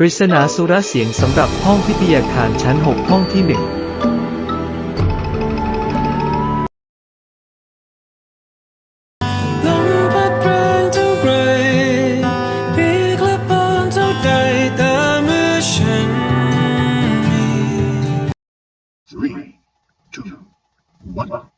ปริศนาสุรเสียงสำหรับห้องพิทยาคารชั้น 6 ห้องที่ 13, 2, 1.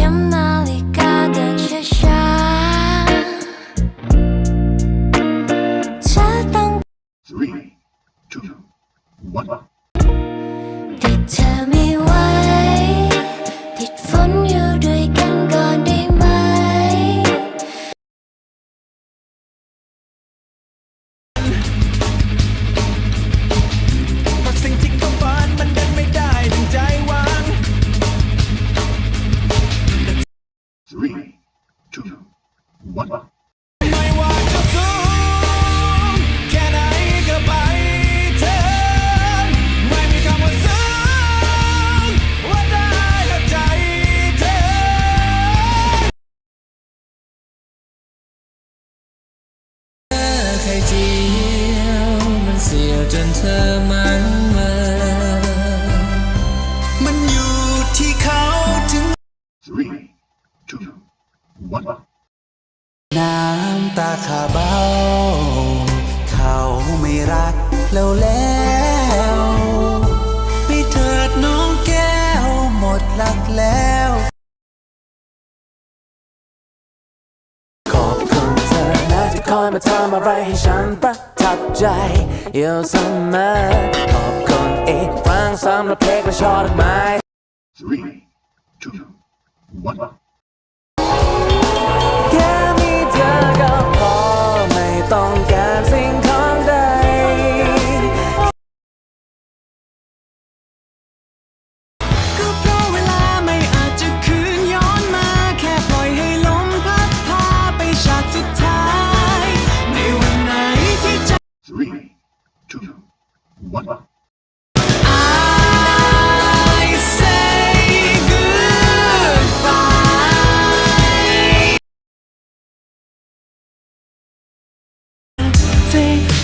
two, one. ไม่ว่าจะสูงแค่ไหนก็ไปเถิดไม่มีคำว่าสูงว่าได้กับใจเธอ ไข่เจียวมันเสียวจนเธอมันเมอมันอยู่ที่เขาถึง Three, two. น้ำตาขาเบา เขาไม่รักแล้วแล้วไปเถิดน้องแก้วหมดรักแล้วขอบคุณเธอนะที่คอยมาทำอะไรให้ฉันประทับใจอยู่เสมอขอบคุณอีกครั้งสำหรับเพลงและช่อดอกไม้ Three, two, one.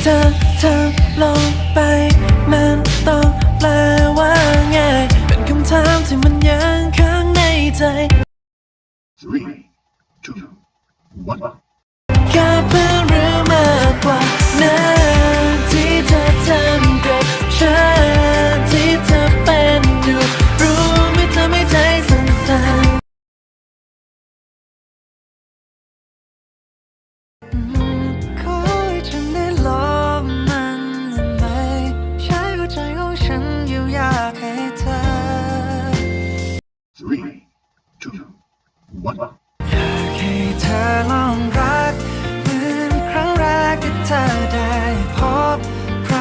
ธอเธอทำลงไป มันต้องแปลว่าไง เป็นคำถามที่มันยังค้างในใจ Three, two, one. อยากให้เธอลองรักเหมือนครั้งแรกที่เธอได้พบใคร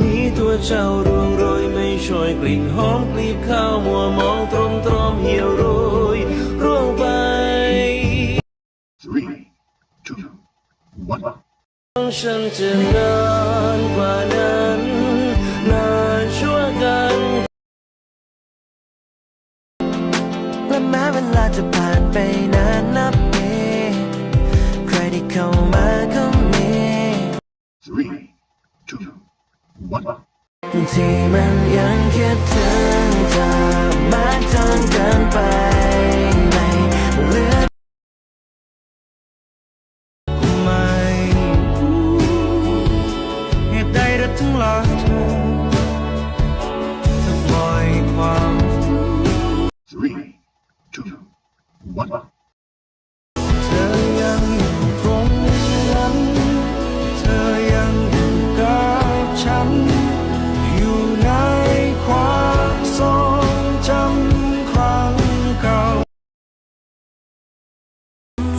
มีตัวเจ้าร่วงโรยไม่ช่วยกลิ่นหอมกลีบข้าวมัวมองตรมตรอมเหี่ยวโรยร่วงไป Three, two, one. ฉันจะนานก และแม้เวลาจะผ่านไปนานนับปีใครที่เข้ามาก็มี Three, two, one. ที่มันยังคิดถึงเธอมากจน two one เธอยังอยู่ตรงนั้นเธอยังอยู่กับฉัน อยู่ในความทรงจำครั้งเก่า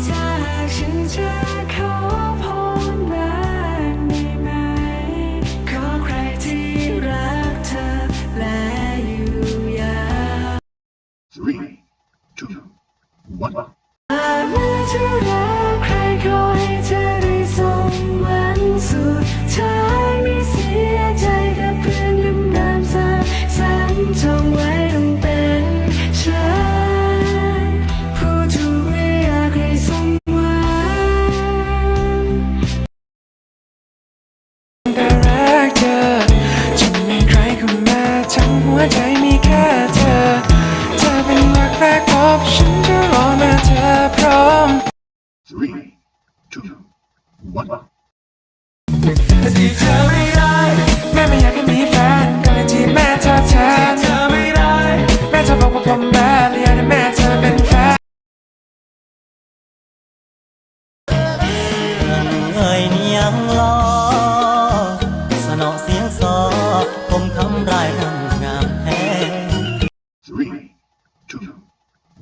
ถ้าฉันจะขอพรได้ไหม ขอใครที่รักเธอและอยู่ยาว three two one ใครขอใเธอได้สมหวังสุดท้าไม่เสียใจกับเพื่อนดำๆซ้ำจงไว้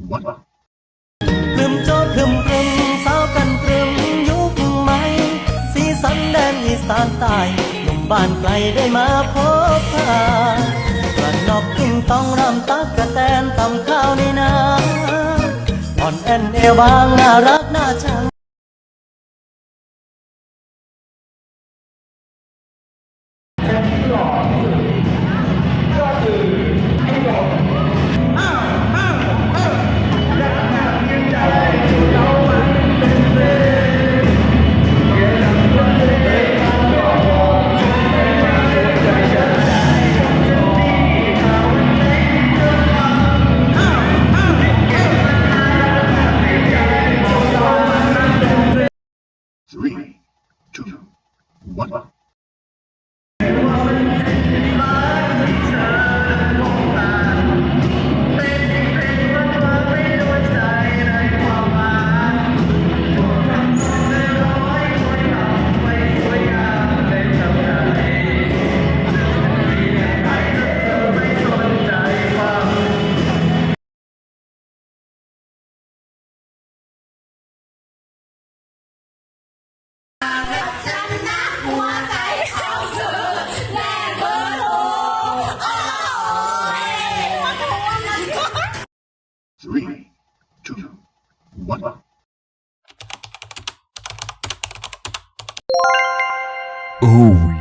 พรึมโจทย์รึมพรึมสาวกันพรึมยุคใหม่สีสันแดนอีสานใต้หนุ่มบ้านไกลได้มาพบพากระนอกกิ้งต้องรำตักกระแตนทำข้าวในนาอ่อนแอนเอวบางน่ารักน่าชัง What? Oh